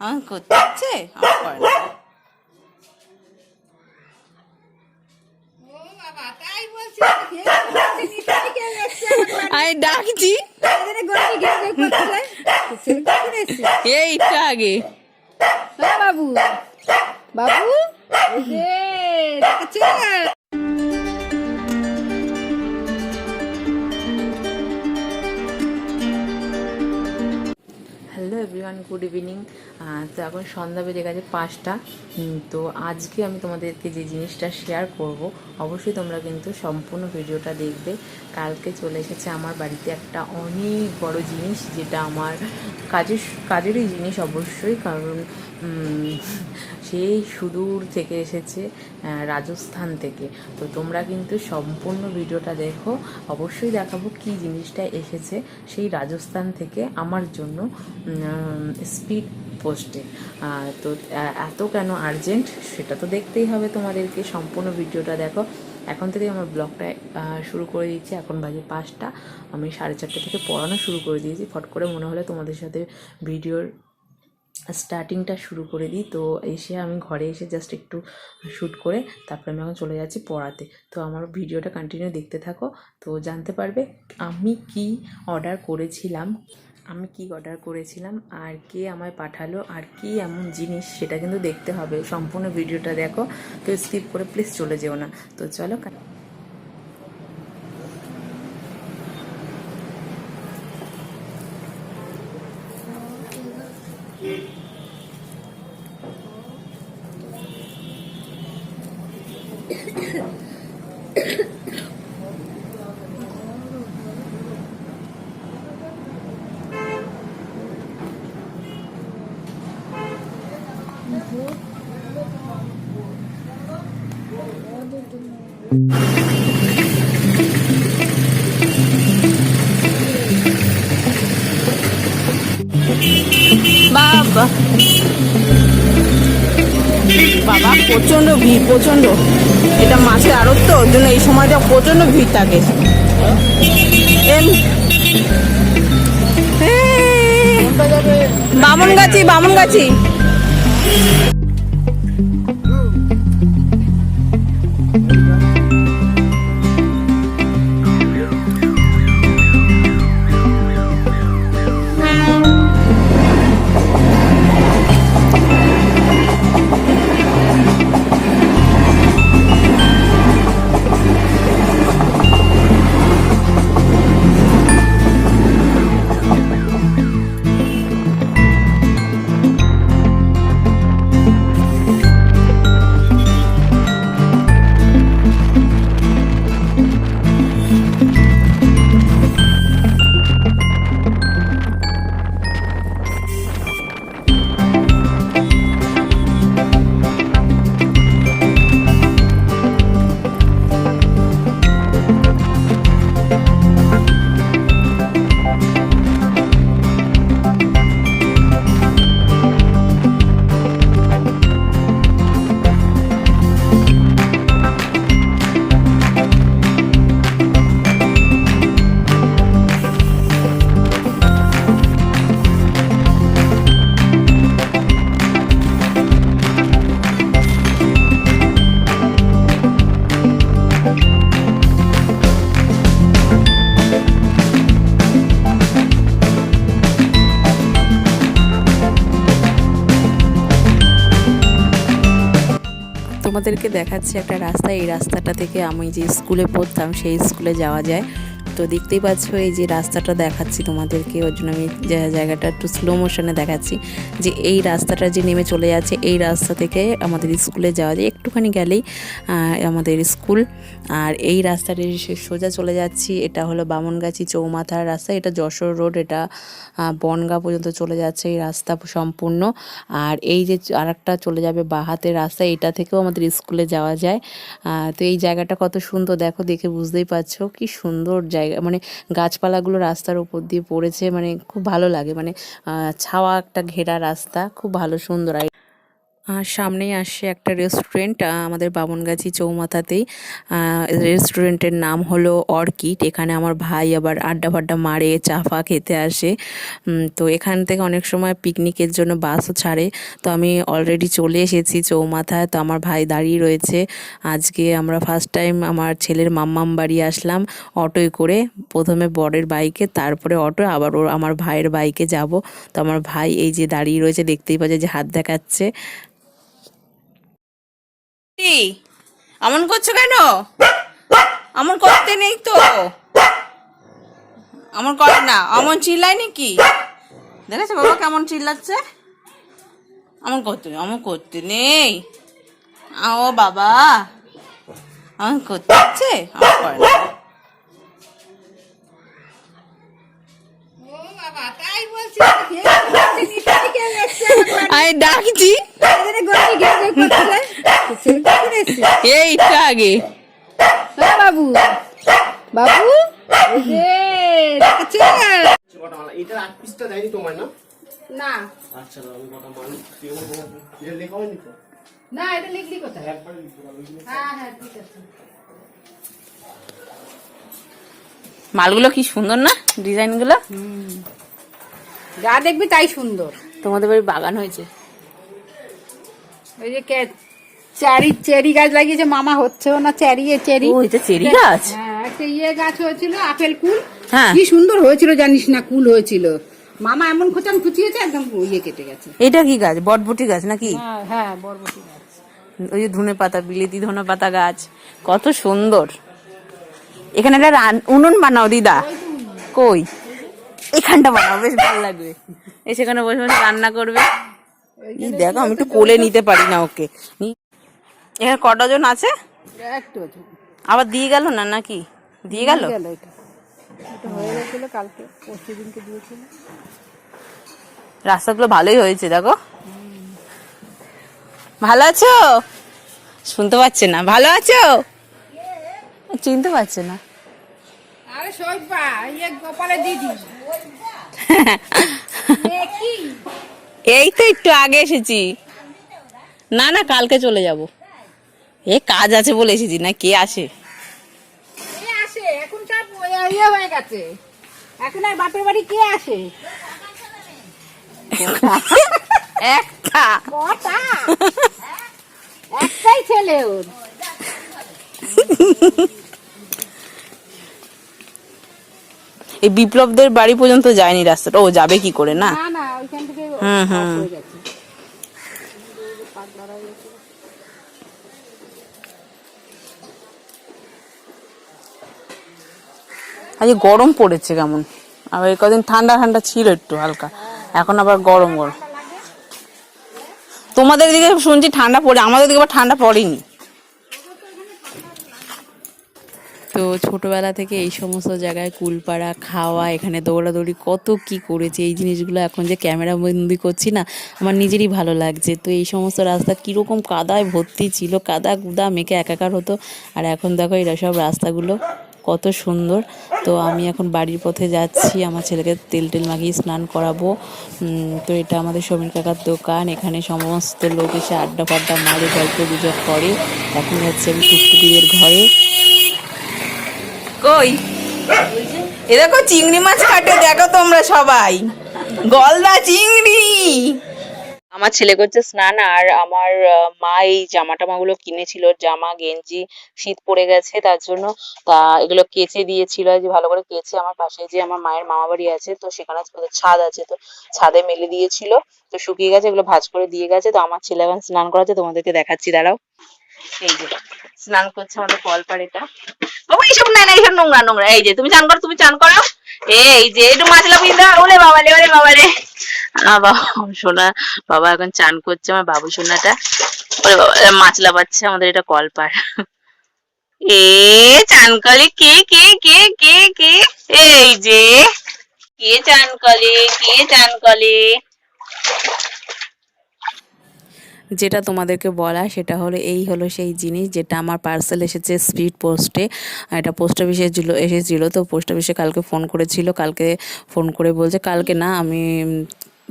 আমার করতে হচ্ছে আমার করে না। আমি ডাকছি। এইটা আগে। বাবু। বাবু? এই এভরিওয়ান গুড ইভিনিং তো এখন সন্ধ্যা বেজে গেছে পাঁচটা। তো আজকে আমি তোমাদেরকে যে জিনিসটা শেয়ার করব, অবশ্যই তোমরা কিন্তু সম্পূর্ণ ভিডিওটা দেখবে। কালকে চলে এসেছে আমার বাড়িতে একটা অনেক বড় জিনিস, যেটা আমার কাজের, কাজেরই জিনিস অবশ্যই, কারণ সেই সুদূর থেকে এসেছে রাজস্থান থেকে। তো তোমরা কিন্তু সম্পূর্ণ ভিডিওটা দেখো। অবশ্যই দেখাবো কি জিনিসটা এসেছে সেই রাজস্থান থেকে আমার জন্য স্পিড পোস্টে তো এত কেন আর্জেন্ট সেটা তো দেখতেই হবে তোমাদেরকে। সম্পূর্ণ ভিডিওটা দেখো। এখন থেকে আমার ব্লগটা শুরু করে দিচ্ছি। এখন বাজে পাঁচটা। আমি সাড়ে চারটে থেকে পড়ানো শুরু করে দিয়েছি। ফট করে মনে হলে তোমাদের সাথে ভিডিওর স্টার্টিংটা শুরু করে দিই। তো এসে আমি ঘরে এসে জাস্ট একটু শ্যুট করে তারপরে আমি এখন চলে যাচ্ছি পড়াতে। তো আমার ভিডিওটা কন্টিনিউ দেখতে থাকো। তো জানতে পারবে আমি কি অর্ডার করেছিলাম, আমি কি অর্ডার করেছিলাম, আর কে আমায় পাঠালো, আর কি এমন জিনিস সেটা কিন্তু দেখতে হবে। সম্পূর্ণ ভিডিওটা দেখো। তো স্কিপ করে প্লিজ চলে যেও না। তো চলো বাবা। প্রচণ্ড ভিড় প্রচণ্ড এটা মাছের আড়ত তো ওর জন্য এই সময়টা প্রচণ্ড ভিড় থাকে। এম। বামন তোমাদেরকে দেখাচ্ছি একটা রাস্তা। এই রাস্তাটা থেকে আমি যে স্কুলে পড়তাম, সেই স্কুলে যাওয়া যায়। তো দেখতেই পাচ্ছ এই যে রাস্তাটা দেখাচ্ছি তোমাদেরকে, ওর জন্য আমি জায়গাটা একটু স্লো মোশনে দেখাচ্ছি। যে এই রাস্তাটা যে নেমে চলে যাচ্ছে, এই রাস্তা থেকে আমাদের স্কুলে যাওয়া যায়। একটুখানি গেলেই আমাদের স্কুল। আর এই রাস্তাটা সোজা চলে যাচ্ছি, এটা হলো বামনগাছি চৌমাথার রাস্তা। এটা যশোর রোড, এটা বনগাঁ পর্যন্ত চলে যাচ্ছে এই রাস্তা সম্পূর্ণ। আর এই যে আরেকটা চলে যাবে বাহাতের রাস্তা, এটা থেকেও আমাদের স্কুলে যাওয়া যায়। তো এই জায়গাটা কত সুন্দর, দেখো, দেখে বুঝতেই পারছ। কি সুন্দর জায়গা। মানে গাছপালাগুলো রাস্তার উপর দিয়ে পড়েছে মানে খুব ভালো লাগে। মানে ছাওয়া একটা ঘেরা রাস্তা, খুব ভালো, সুন্দর। আর সামনেই আসছে একটা রেস্টুরেন্ট আমাদের বামনগাছি চৌমাথাতেই। রেস্টুরেন্টের নাম হলো অর্কিড। এখানে আমার ভাই আবার আড্ডা ফাড্ডা মারে, চা ফা খেতে আসে। তো এখান থেকে অনেক সময় পিকনিকের জন্য বাসও ছাড়ে। তো আমি অলরেডি চলে এসেছি চৌমাথায়। তো আমার ভাই দাঁড়িয়ে রয়েছে। আজকে আমরা ফার্স্ট টাইম আমার ছেলের মাম্মাম বাড়ি আসলাম অটোয় করে। প্রথমে বরের বাইকে তারপরে অটো, আবার ওর, আমার ভাইয়ের বাইকে যাব। তো আমার ভাই এই যে দাঁড়িয়ে রয়েছে, দেখতেই পাচ্ছে যে হাত দেখাচ্ছে। কি এমন করছ কেন? এমন করতে নেই তো। এমন করে না। অমন চিল্লাই নাকি দেখেছ বাবা কেমন চিল্লাচ্ছে? এমন করতে নেই অমন করতে নেই। ও বাবা। এমন করতে হচ্ছে আমার করে না। আমি ডাকছি। ছেলেটা করে এসছে এই একটু আগে বাবু বাবু এই যে দেখেছে কটা আট পিসটা দেয়নি তোমার না না আচ্ছা আমি কটা মানুষ এটা লেখা হয়নি তো না এটা লিখলি কোথায় একবার লিখতে হ্যাঁ হ্যাঁ ঠিক আছে মালগুলো কি সুন্দর না? ডিজাইনগুলো? যা দেখবি তাই সুন্দর। তোমাদের বাড়ি বাগান হয়েছে। ওই যে কে- চেরি চেরি গাছ লাগিয়েছে মামা হচ্ছেও না চেরি এ চেরি। ও এটা চেরি গাছ? হ্যাঁ একটা ইয়ে গাছ হয়েছিল আপেল কুল। হ্যাঁ। কি সুন্দর হয়েছিল জানিস না কুল হয়েছিল। মামা এমন খোঁচান খুচিয়েছে একদম ইয়ে কেটে গেছে। এটা কি গাছ? বটবটি গাছ নাকি? হ্যাঁ হ্যাঁ বরবটি গাছ। ওই যে ধনে পাতা বিলেতি ধনে পাতা গাছ। কত সুন্দর। এখানে একটা উনুন বানাও দিদা। কই? এখানটা বানাও বেশ ভালো লাগবে। এই সেখানে বসে বসে রান্না করবে। দেখো আমি একটু কোলে নিতে পারি না ওকে। এখানে কটা জন আছে। আবার দিয়ে গেল না নাকি? দিয়ে গেল? গেল এটা। এটা হয়ে গেছিল কালকে পরশু দিনকে দিয়েছিল। রাস্তাগুলো ভালোই হয়েছে দেখো। ভালো আছো? শুনতে পাচ্ছে না। ভালো আছো? চিনতে পারছে না। আরে ইয়ে গোপালের দিদি। এই তো একটু আগে এসেছি। না না কালকে চলে যাব। এ কাজ আছে বলে এসেছি না কে আসে? কে আসে? এখন সব ইয়ে হয়ে গেছে। এখন আর বাপের বাড়ি কে আসে? একটা। একটাই ছেলে ওর। এই বিপ্লবদের বাড়ি পর্যন্ত যায়নি রাস্তাটা ও যাবে কি করে না? হুম, হুম। হয়ে গেছে আজকে গরম পড়েছে কেমন? আবার এই কদিন ঠান্ডা ঠান্ডা ছিল একটু হালকা। এখন আবার গরম গরম। তোমাদের দিকে শুনছি ঠান্ডা পড়ে, আমাদের দিকে আবার ঠান্ডা পড়েনি। তো ছোটবেলা থেকে এই সমস্ত জায়গায় কুলপাড়া, খাওয়া, এখানে দৌড়াদৌড়ি, কত কি করেছি, এই জিনিসগুলো এখন যে ক্যামেরা বন্দি করছি না, আমার নিজেরই ভালো লাগছে। তো এই সমস্ত রাস্তা কীরকম কাদায় ভর্তি ছিল, কাদা গুদা মেখে একাকার হতো, আর এখন দেখো এরা সব রাস্তাগুলো কত সুন্দর। তো আমি এখন বাড়ির পথে যাচ্ছি, আমার ছেলেকে তেল টেল মাখিয়ে স্নান করাবো। তো এটা আমাদের সমীর কাকার দোকান, এখানে সমস্ত লোক এসে আড্ডা ফাড্ডা মারে, গল্প গুজব করে। এখন যাচ্ছে আমি টুকটুকিদের ঘরে। কই? এ দেখো চিংড়ি মাছ কাটে দেখো তোমরা সবাই। গলদা চিংড়ি! আমার ছেলে করছে স্নান আর আমার মা এই জামা টামাগুলো কিনেছিল, জামা, গেঞ্জি, শীত পড়ে গেছে তার জন্য। তা এগুলো কেচে দিয়েছিল যে ভালো করে কেচে আমার পাশে যে আমার মায়ের মামা বাড়ি আছে, তো সেখানে ছাদ আছে, তো ছাদে মেলে দিয়েছিল, তো শুকিয়ে গেছে, এগুলো ভাঁজ করে দিয়ে গেছে। তো আমার ছেলে এখন স্নান করাচ্ছে, তোমাদেরকে দেখাচ্ছি, দাঁড়াও। এই যে, স্নান করছে আমাদের কলপাড়েটা। বাবা এইসব না না, এইসব নোংরা নোংরা। এই যে, তুমি চান করো, তুমি চান করো। এই যে একটু মাছলা বিন্দা ওলে বাবা রে ওলে বাবা বাবা, সোনা বাবা এখন চান করছে, আমার বাবু সোনাটা। ওরে বাবা মাছলা পাচ্ছে আমাদের এটা কলপার। এ, চান করে কে কে কে কে কে? এই যে, কে চান করে কে চান করে যেটা তোমাদেরকে বলা, সেটা হলো, এই হলো সেই জিনিস যেটা আমার পার্সেল এসেছে স্পিড পোস্টে এটা পোস্ট অফিসে ছিল, এসেছিল, তো পোস্ট অফিসে কালকে ফোন করেছিল, কালকে ফোন করে বলছে, কালকে না, আমি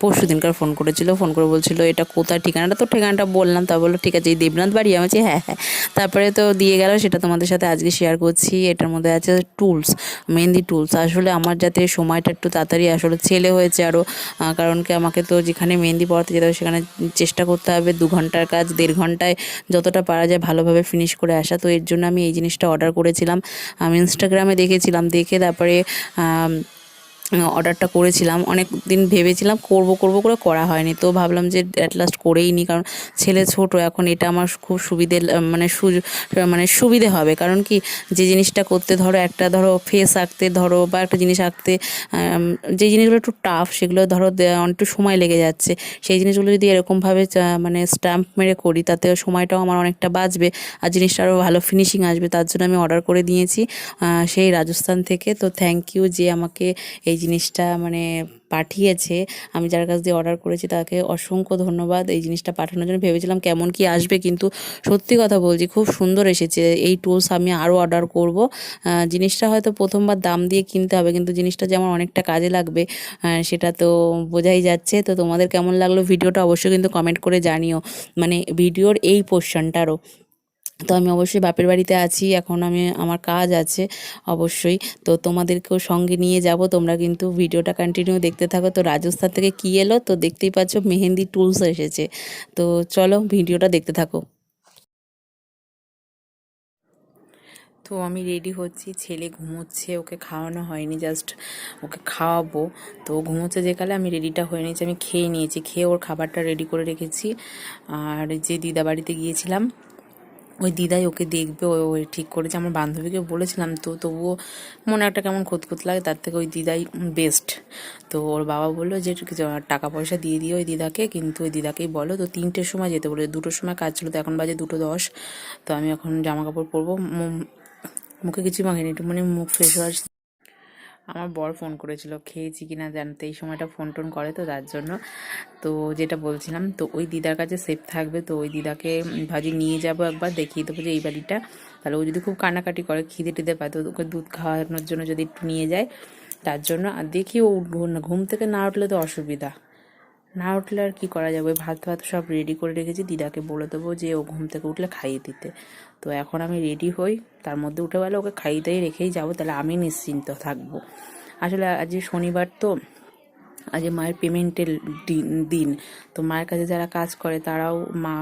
পরশু দিনকার ফোন করেছিল, ফোন করে বলছিল, এটা কোথায় ঠিকানাটা? তো ঠিকানাটা বললাম। তা বলল, ঠিক আছে, এই দেবনাথ বাড়ি। আমি হ্যাঁ হ্যাঁ। তারপরে তো দিয়ে গেল, সেটা তোমাদের সাথে আজকে শেয়ার করছি। এটার মধ্যে আছে টুলস মেহেন্দি টুলস আসলে আমার যাতে সময়টা একটু তাড়াতাড়ি আসলে ছেলে হয়েছে আরও কারণ কি আমাকে তো যেখানে মেহেন্দি পড়াতে যেতে হবে, সেখানে চেষ্টা করতে হবে দু ঘণ্টার কাজ, দেড় ঘন্টায় যতটা পারা যায় ভালোভাবে ফিনিশ করে আসা। তো এর জন্য আমি এই জিনিসটা অর্ডার করেছিলাম। আমি ইনস্টাগ্রামে দেখেছিলাম, দেখে তারপরে অর্ডারটা করেছিলাম অনেক দিন ভেবেছিলাম করব করব করে করা হয়নি। তো ভাবলাম যে অ্যাট লাস্ট করেই নি, কারণ ছেলে ছোট, এখন এটা আমার খুব সুবিধে মানে মানে সুবিধে হবে। কারণ কি, যে জিনিসটা করতে ধরো একটা ধরো ফেস আঁকতে ধরো বা একটা জিনিস আঁকতে যে জিনিসগুলো একটু টাফ সেগুলো ধরো একটু সময় লেগে যাচ্ছে। সেই জিনিসগুলো যদি এরকমভাবে মানে স্ট্যাম্প মেরে করি, তাতে সময়টাও আমার অনেকটা বাঁচবে আর জিনিসটা আরও ভালো ফিনিশিং আসবে, তার জন্য আমি অর্ডার করে দিয়েছি সেই রাজস্থান থেকে। তো থ্যাংক ইউ যে আমাকে এই জিনিসটা মানে পাঠিয়েছে, আমি যার কাছ দিয়ে অর্ডার করেছি তাকে অসংখ্য ধন্যবাদ এই জিনিসটা পাঠানোর জন্য। ভেবেছিলাম কেমন কি আসবে কিন্তু সত্যি কথা বলছি, খুব সুন্দর এসেছে। এই টুলস আমি আরও অর্ডার করব। জিনিসটা হয়তো প্রথমবার দাম দিয়ে কিনতে হবে কিন্তু জিনিসটা যেমন অনেকটা কাজে লাগবে সেটা তো বোঝাই যাচ্ছে। তো তোমাদের কেমন লাগল ভিডিওটা অবশ্যই কিন্তু কমেন্ট করে জানিও। মানে ভিডিওর এই পোর্শনটারও তো আমি অবশ্যই বাপের বাড়িতে আছি, এখন আমি, আমার কাজ আছে অবশ্যই। তো তোমাদেরকেও সঙ্গে নিয়ে যাব, তোমরা কিন্তু ভিডিওটা কন্টিনিউ দেখতে থাকো। তো রাজস্থান থেকে কী এলো? তো দেখতেই পাচ্ছ মেহেন্দি টুলস এসেছে। তো চলো ভিডিওটা দেখতে থাকো। তো আমি রেডি হচ্ছি, ছেলে ঘুমোচ্ছে, ওকে খাওয়ানো হয়নি জাস্ট ওকে খাওয়াবো। তো ঘুমোচ্ছে যে কালে আমি রেডিটা হয়ে নিয়েছি, আমি খেয়ে নিয়েছি, খেয়ে ওর খাবারটা রেডি করে রেখেছি। আর যে দিদা বাড়িতে গিয়েছিলাম ওই দিদাই ওকে দেখবে, ও ঠিক করেছে। আমার বান্ধবীকে বলেছিলাম, তো তবুও মনে একটা কেমন খুঁতখুত লাগে, তার থেকে ওই দিদাই বেস্ট তো ওর বাবা বলল যে টাকা পয়সা দিয়ে দিও ওই দিদাকে। কিন্তু ওই দিদাকেই বলো, তো তিনটের সময় যেতে বলে, দুটোর সময় কাজ ছিল, তো এখন বাজে দুটো দশ। তো আমি এখন জামা কাপড় পরবো মুখে কিছু মাখিনি একটু মানে মুখ ফেস ওয়াশ আমার বর ফোন করেছিল, খেয়েছি কিনা জানতে। এই সময়টা ফোন টোন করে তো তার জন্য। তো যেটা বলছিলাম, তো ওই দিদার কাছে সেফ থাকবে। তো ওই দিদাকে ভাজি নিয়ে যাব একবার, দেখিয়ে দেবো যে এই বাড়িটা। তাহলে ও যদি খুব কান্নাকাটি করে, খিদে টিদে পায়, তো ওকে দুধ খাওয়ানোর জন্য যদি একটু নিয়ে যায়, তার জন্য। আর দেখি ও ঘুম থেকে না উঠলে তো অসুবিধা। না উঠলে আর কি করা যাবে? ভাত ভাত সব রেডি করে রেখেছি। দিদাকে বলে দেবো যে, ও ঘুম থেকে উঠলে খাইয়ে দিতে। তো এখন আমি রেডি হই। তার মধ্যে উঠে গেলে ওকে খাইয়ে দিয়ে রেখেই যাব। তাহলে আমি নিশ্চিন্ত থাকব। আসলে আজ শনিবার তো আজ মায়ের পেমেন্টের দিন দিন। তো মায়ের কাছে যারা কাজ করে, তারাও মা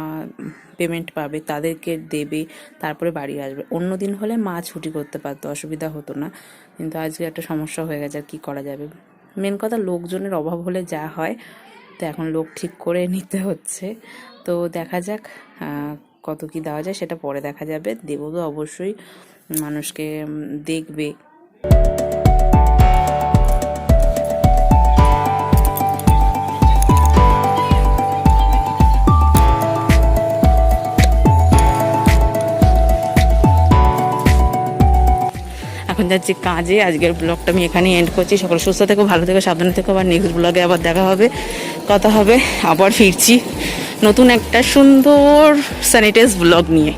পেমেন্ট পাবে, তাদেরকে দেবে, তারপরে বাড়ি আসবে। অন্য দিন হলে মা ছুটি করতে পারতো, অসুবিধা হতো না। কিন্তু আজকে একটা সমস্যা হয়ে গেছে, আর কী করা যাবে? মেন কথা লোকজনের অভাব হলে যা হয় তো এখন লোক ঠিক করে নিতে হচ্ছে। তো দেখা যাক কত কি দেওয়া যায়, সেটা পরে দেখা যাবে। দেবো তো অবশ্যই মানুষকে দেখবে। এখন যাচ্ছি কাজে। আজকের ব্লগটা আমি এখানে এন্ড করছি। সকল সুস্থ থেকো, ভালো থেকো, সাবধানে থেকো। আবার নেক্সট ব্লগে আবার দেখা হবে। কথা হবে আবার ফিরছি নতুন একটা সুন্দর স্যানিটাইজ ব্লগ নিয়ে।